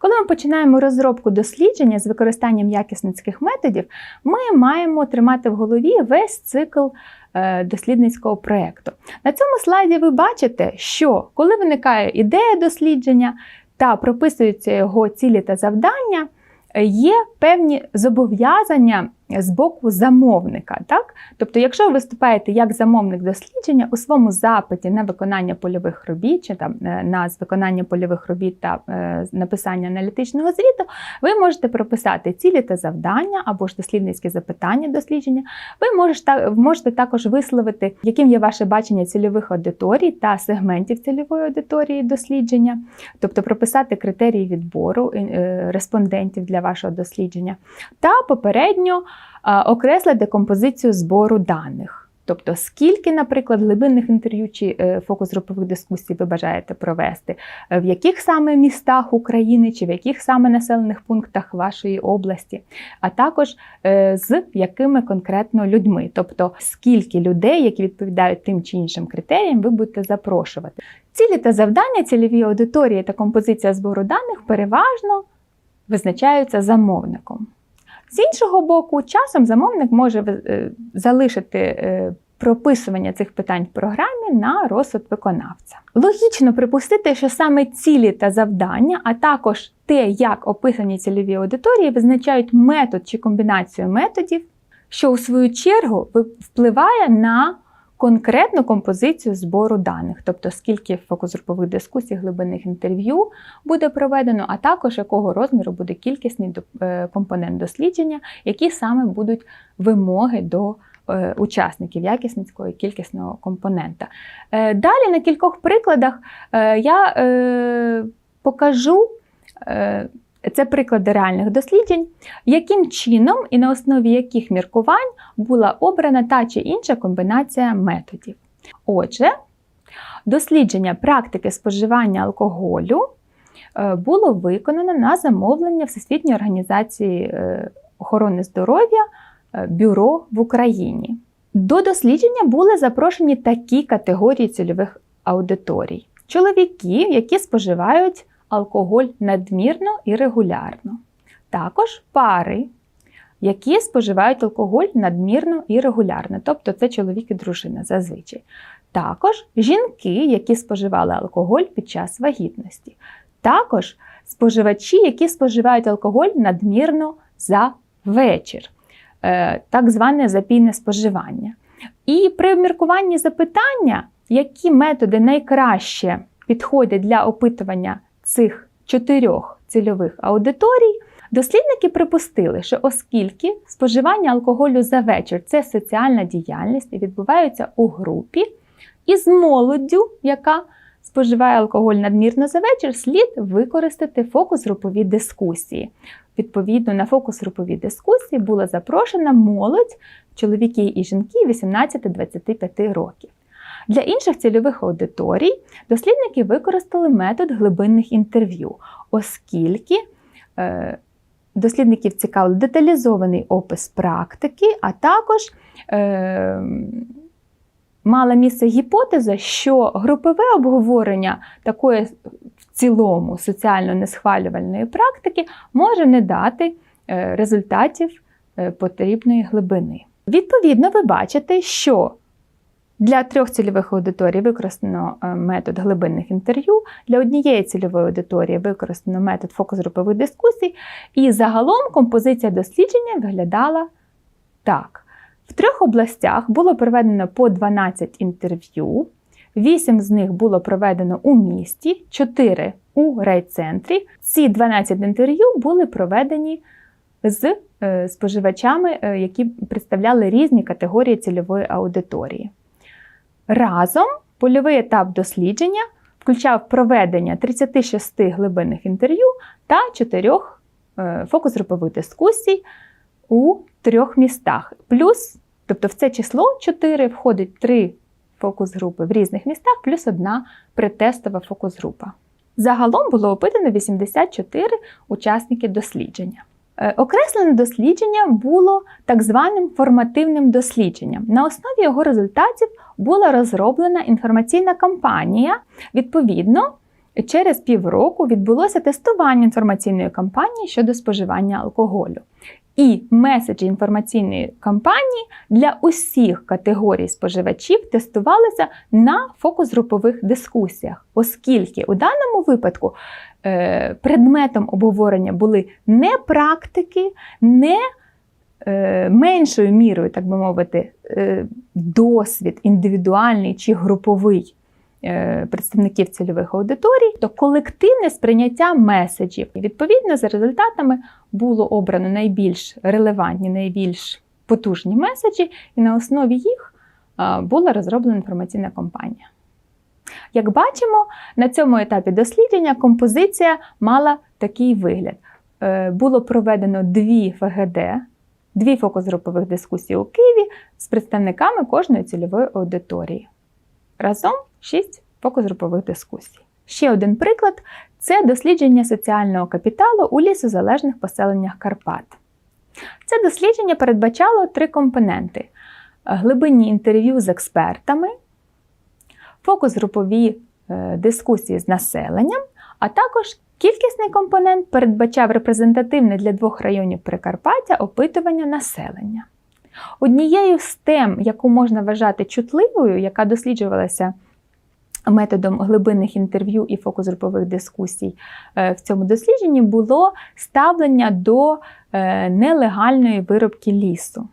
Коли ми починаємо розробку дослідження з використанням якісницьких методів, ми маємо тримати в голові весь цикл е, дослідницького проєкту. На цьому слайді ви бачите, що коли виникає ідея дослідження та прописуються його цілі та завдання, е, є певні зобов'язання з боку замовника. Так? Тобто, якщо ви виступаєте як замовник дослідження у своєму запиті на виконання польових робіт, чи там е, на виконання польових робіт та е, написання аналітичного звіту, ви можете прописати цілі та завдання або ж дослідницькі запитання дослідження. Ви можете, можете також висловити, яким є ваше бачення цільових аудиторій та сегментів цільової аудиторії дослідження, тобто прописати критерії відбору е, респондентів для вашого дослідження, та попередньо окреслити композицію збору даних. Тобто, скільки, наприклад, глибинних інтерв'ю чи е, фокус-групових дискусій ви бажаєте провести, в яких саме містах України чи в яких саме населених пунктах вашої області, а також е, з якими конкретно людьми, тобто скільки людей, які відповідають тим чи іншим критеріям, ви будете запрошувати. Цілі та завдання, цільові аудиторії та композиція збору даних переважно визначаються замовником. З іншого боку, часом замовник може е, залишити е, прописування цих питань в програмі на розсуд виконавця. Логічно припустити, що саме цілі та завдання, а також те, як описані цільові аудиторії, визначають метод чи комбінацію методів, що у свою чергу впливає на конкретну композицію збору даних, тобто скільки фокус-групових дискусій, глибинних інтерв'ю буде проведено, а також якого розміру буде кількісний е, компонент дослідження, які саме будуть вимоги до е, учасників якісницького і кількісного компонента. Е, далі на кількох прикладах я покажу. Це приклади реальних досліджень, яким чином і на основі яких міркувань була обрана та чи інша комбінація методів. Отже, дослідження практики споживання алкоголю е, було виконано на замовлення Всесвітньої організації е, охорони здоров'я е, Бюро в Україні. До дослідження були запрошені такі категорії цільових аудиторій: чоловіки, які споживають алкоголь надмірно і регулярно. Також пари, які споживають алкоголь надмірно і регулярно, тобто це чоловік і дружина зазвичай. Також жінки, які споживали алкоголь під час вагітності. Також споживачі, які споживають алкоголь надмірно за вечір, е, так зване запійне споживання. І при обміркуванні запитання, які методи найкраще підходять для опитування цих чотирьох цільових аудиторій, дослідники припустили, що оскільки споживання алкоголю за вечір це соціальна діяльність і відбувається у групі, і з молоддю, яка споживає алкоголь надмірно за вечір, слід використати фокус-групові дискусії. Відповідно, на фокус-групові дискусії була запрошена молодь, чоловіки і жінки 18-25 років. Для інших цільових аудиторій дослідники використали метод глибинних інтерв'ю, оскільки е, дослідників цікавив деталізований опис практики, а також е, мала місце гіпотеза, що групове обговорення такої в цілому соціально несхвалювальної практики може не дати е, результатів потрібної глибини. Відповідно, ви бачите, що для трьох цільових аудиторій використано е, метод глибинних інтерв'ю, для однієї цільової аудиторії використано метод фокус-групових дискусій, і загалом композиція дослідження виглядала так. В трьох областях було проведено по 12 інтерв'ю, 8 з них було проведено у місті, 4 у райцентрі. Ці 12 інтерв'ю були проведені з е, споживачами, е, які представляли різні категорії цільової аудиторії. Разом польовий етап дослідження включав проведення 36 глибинних інтерв'ю та 4 е, фокус-групових дискусій у трьох містах. Плюс, тобто в це число 4 входить 3 фокус-групи в різних містах, плюс одна притестова фокус-група. Загалом було опитано 84 учасники дослідження. Е, окреслене дослідження було так званим формативним дослідженням. На основі його результатів була розроблена інформаційна кампанія, відповідно, через півроку відбулося тестування інформаційної кампанії щодо споживання алкоголю. І меседжі інформаційної кампанії для усіх категорій споживачів тестувалися на фокус-групових дискусіях, оскільки у даному випадку предметом обговорення були не практики, не е, меншою мірою, так би мовити, е, досвід індивідуальний чи груповий е, представників цільових аудиторій, то колективне сприйняття меседжів. Відповідно за результатами було обрано найбільш релевантні, найбільш потужні меседжі, і на основі їх була розроблена інформаційна кампанія. Як бачимо, на цьому етапі дослідження композиція мала такий вигляд. Е, Було проведено дві ФГД, дві фокус-групових дискусії у Києві з представниками кожної цільової аудиторії. Разом шість фокус-групових дискусій. Ще один приклад це дослідження соціального капіталу у лісозалежних поселеннях Карпат. Це дослідження передбачало три компоненти: глибинні інтерв'ю з експертами, фокус-групові е, дискусії з населенням, а також кількісний компонент передбачав репрезентативне для двох районів Прикарпаття опитування населення. Однією з тем, яку можна вважати чутливою, яка досліджувалася методом глибинних інтерв'ю і фокус-групових дискусій е, в цьому дослідженні, було ставлення до е, нелегальної виробки лісу.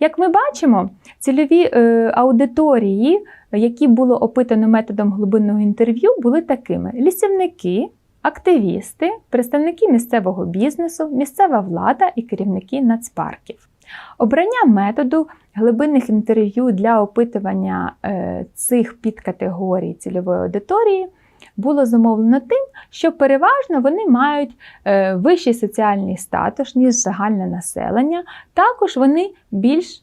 Як ми бачимо, цільові е, аудиторії, які було опитано методом глибинного інтерв'ю, були такими: лісівники, активісти, представники місцевого бізнесу, місцева влада і керівники нацпарків. Обрання методу глибинних інтерв'ю для опитування е, цих підкатегорій цільової аудиторії було зумовлено тим, що переважно вони мають е, вищий соціальний статус, ніж загальне населення, також вони більш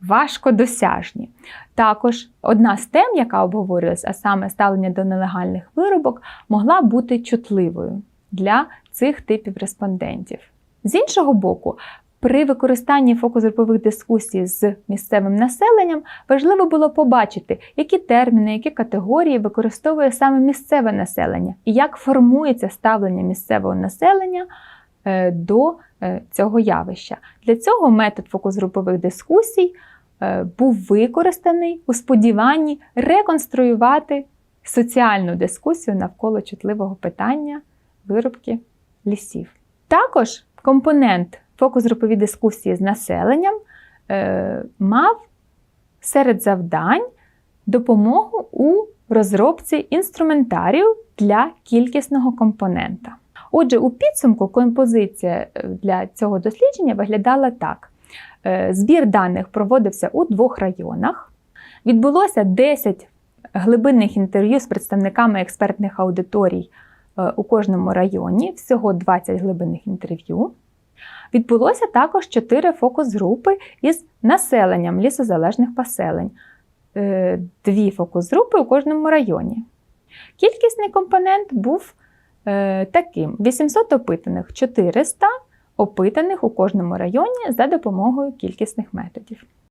важкодосяжні. Також одна з тем, яка обговорювалася, а саме ставлення до нелегальних виробок, могла бути чутливою для цих типів респондентів. З іншого боку, при використанні фокус-групових дискусій з місцевим населенням важливо було побачити, які терміни, які категорії використовує саме місцеве населення і як формується ставлення місцевого населення е, до е, цього явища. Для цього метод фокус-групових дискусій е, був використаний у сподіванні реконструювати соціальну дискусію навколо чутливого питання виробки лісів. Також компонент фокус-групові дискусії з населенням е, мав серед завдань допомогу у розробці інструментарію для кількісного компонента. Отже, у підсумку композиція е, для цього дослідження виглядала так: Е, збір даних проводився у двох районах. Відбулося 10 глибинних інтерв'ю з представниками експертних аудиторій у кожному районі, всього 20 глибинних інтерв'ю. Відбулося також 4 фокус-групи із населенням лісозалежних поселень, Е, дві фокус-групи у кожному районі. Кількісний компонент був е, таким: 800 опитаних, 400 опитаних у кожному районі за допомогою кількісних методів.